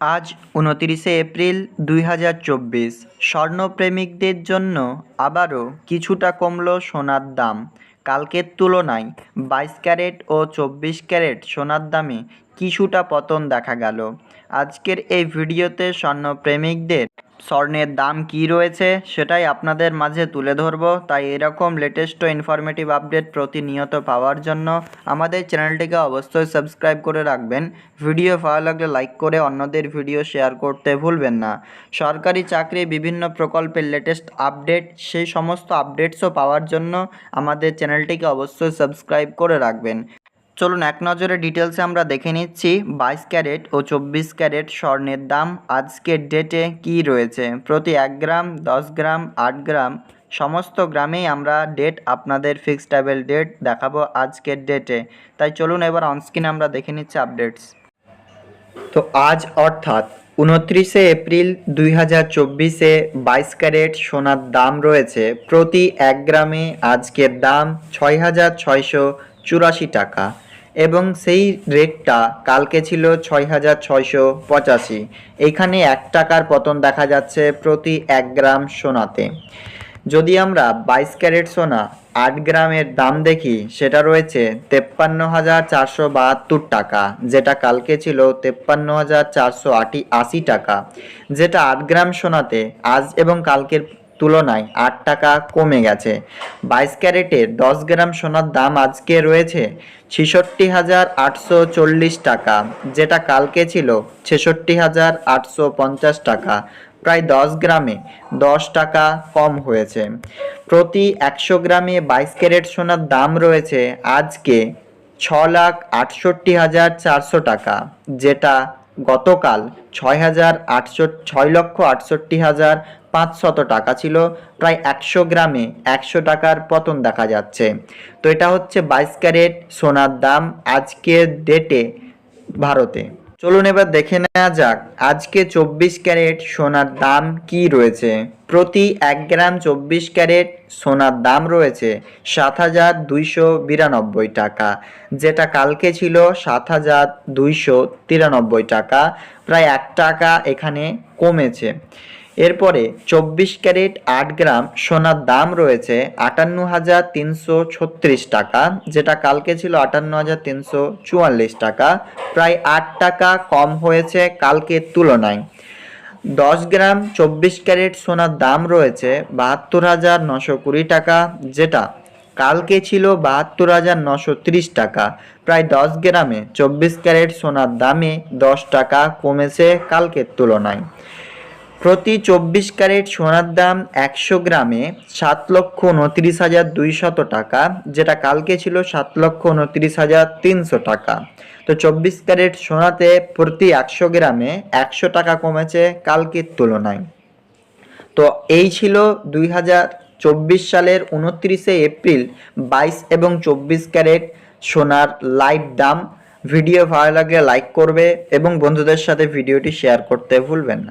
আজ উনতিরিশে এপ্রিল দুই হাজার চব্বিশ। স্বর্ণপ্রেমিকদের জন্য আবারও কিছুটা কমল সোনার দাম। কালকের তুলনায় বাইশ ক্যারেট ও চব্বিশ ক্যারেট সোনার দামে কিছুটা পতন দেখা গেল। আজকের এই ভিডিওতে স্বর্ণপ্রেমিকদের স্বর্ণের দাম কী রয়েছে সেটাই আপনাদের মাঝে তুলে ধরব। তাই এরকম লেটেস্ট ইনফরমেটিভ আপডেট প্রতিনিয়ত পাওয়ার জন্য আমাদের চ্যানেলটিকে অবশ্যই সাবস্ক্রাইব করে রাখবেন। ভিডিও ভালো লাগলে লাইক করে অন্যদের ভিডিও শেয়ার করতে ভুলবেন না। সরকারি চাকরি বিভিন্ন প্রকল্পের লেটেস্ট আপডেট সেই সমস্ত আপডেটসও পাওয়ার জন্য আমাদের চ্যানেলটিকে অবশ্যই সাবস্ক্রাইব করে রাখবেন। চলুন এক নজরে ডিটেলসে আমরা দেখে নিচ্ছি বাইশ ক্যারেট ও চব্বিশ ক্যারেট স্বর্ণের দাম আজকের ডেটে কি রয়েছে? প্রতি এক গ্রাম, দশ গ্রাম, আট গ্রাম, সমস্ত গ্রামেই আমরা ডেট আপনাদের ফিক্সড ডেট দেখাবো আজকের ডেটে তাই চলুন এবার অনস্ক্রিনে আমরা দেখে নিচ্ছি আপডেটস তো আজ অর্থাৎ উনত্রিশে এপ্রিল দুই হাজার চব্বিশে বাইশ ক্যারেট সোনার দাম রয়েছে প্রতি এক গ্রামে আজকের দাম ছয় হাজার ছয়শো চুরাশি টাকা। এবং সেই রেটটা কালকে ছিল ছয় হাজার ছয়শো পঁচাশি। এইখানে এক টাকার পতন দেখা যাচ্ছে প্রতি এক গ্রাম সোনাতে। যদি আমরা বাইশ ক্যারেট সোনা আট গ্রামের দাম দেখি, সেটা রয়েছে তেপ্পান্ন হাজার চারশো বাহাত্তর টাকা, যেটা কালকে ছিল তেপ্পান্ন হাজার চারশো আটি আশি টাকা, যেটা আট গ্রাম সোনাতে আজ এবং কালকের তুলনায় আট টাকা কমে গেছে। বাইশ ক্যারেটের দশ গ্রাম সোনার দাম আজকে রয়েছে ছেষট্টি হাজার আটশো চল্লিশ টাকা, যেটা কালকে ছিল ছেষট্টি হাজার আটশো পঞ্চাশ টাকা। প্রায় দশ গ্রামে দশ টাকা কম হয়েছে। প্রতি একশো গ্রামে বাইশ ক্যারেট সোনার দাম রয়েছে আজকে ছ লাখ আটষট্টি হাজার চারশো টাকা, যেটা গতকাল ছয় হাজার আটশো, ছয় লক্ষ আটষট্টি হাজার পাঁচশত টাকা ছিল, প্রায় একশো গ্রামে একশো টাকার পতন দেখা যাচ্ছে। তো এটা হচ্ছে বাইশ ক্যারেট সোনার দাম আজকের ডেটে ভারতে। চলুন এবার দেখে নেওয়া যাক, আজকে চব্বিশ ক্যারেট সোনার দাম কি রয়েছে? প্রতি এক গ্রাম চব্বিশ ক্যারেট সোনার দাম রয়েছে সাত হাজার দুইশো বিরানব্বই টাকা, যেটা কালকে ছিল সাত হাজার দুইশো তিরানব্বই টাকা। প্রায় এক টাকা এখানে কমেছে। এরপরে চব্বিশ ক্যারেট আট গ্রাম সোনার দাম রয়েছে আটান্ন হাজার তিনশো ছত্রিশ টাকা, যেটা কালকে ছিল আটান্ন হাজার তিনশো চুয়াল্লিশ টাকা, প্রায় আট টাকা কম হয়েছে কালকের তুলনায়। দশ গ্রাম চব্বিশ ক্যারেট সোনার দাম রয়েছে বাহাত্তর হাজার নশো কুড়ি টাকা, যেটা কালকে ছিল বাহাত্তর হাজার নশো ত্রিশ টাকা। প্রায় দশ গ্রামে চব্বিশ ক্যারেট সোনার দামে দশ টাকা কমেছে কালকের তুলনায়। প্রতি চব্বিশ ক্যারেট সোনার দাম একশো গ্রামে সাত লক্ষ উনত্রিশ হাজার দুইশত টাকা, যেটা কালকে ছিল সাত লক্ষ উনত্রিশ হাজার তিনশো টাকা। তো চব্বিশ ক্যারেট সোনাতে প্রতি একশো গ্রামে একশো টাকা কমেছে কালকের তুলনায়। তো এই ছিল দুই হাজার চব্বিশ সালের উনত্রিশে এপ্রিল বাইশ এবং চব্বিশ ক্যারেট সোনার লাইট দাম। ভিডিও ভালো লাগলে লাইক করবে এবং বন্ধুদের সাথে ভিডিওটি শেয়ার করতে ভুলবেন না।